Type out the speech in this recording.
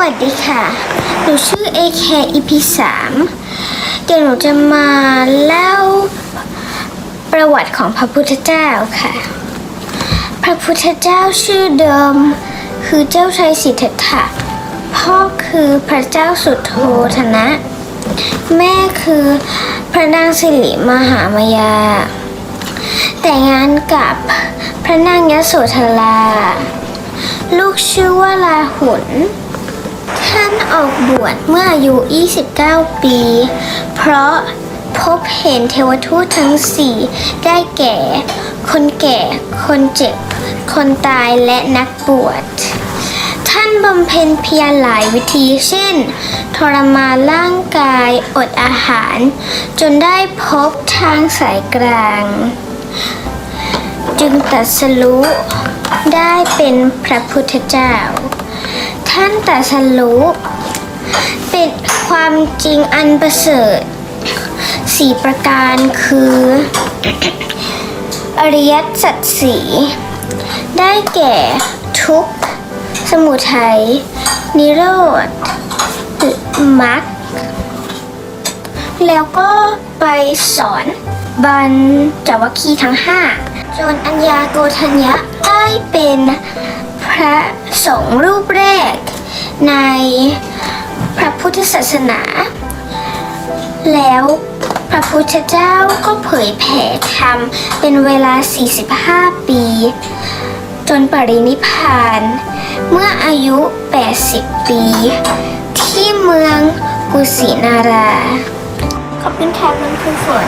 วัสดีค่ะ หนูชื่อ AK EP 3เดี๋ยวหนูจะมาเล่าประวัติของพระพุทธเจ้าค่ะ พระพุทธเจ้าชื่อเดิม คือเจ้าชายสิทธัตถะ พ่อคือพระเจ้าสุโธธนะ แม่คือพระนางสิริมหามายา แต่งงานกับพระนางยโสธราลูกชื่อว่าลาหุน ท่านออกบวชเมื่ออายุ 29 ปี เพราะพบเห็นเทวทูตทั้งสี่ได้แก่ คนแก่ คนเจ็บ คนตายและนักบวช ท่านบำเพ็ญเพียรหลายวิธีเช่น ทรมานร่างกายอดอาหาร จนได้พบทางสายกลาง จึงตรัสรู้ได้เป็นพระพุทธเจ้า ท่านแตรัสรู้ เป็นความจริงอันประเสริฐสี่ประการคือ อริยสัจสีได้แก่ทุกข์ สมุทัย นิโรธมรรคแล้วก็ไปสอนบัญจวัคคีทั้งห้าจนอัญญาโกฏัญญะได้เป็น ระสงฆ์รูปแรก ในพระพุทธศาสนา แล้วพระพุทธเจ้าก็เผยแผ่ธรรมเป็นเวลา 45 ปี จนปรินิพาน เมื่ออายุ 80 ปี ที่เมืองกุสินารา ขอบคุณค่ะคุณครูฝน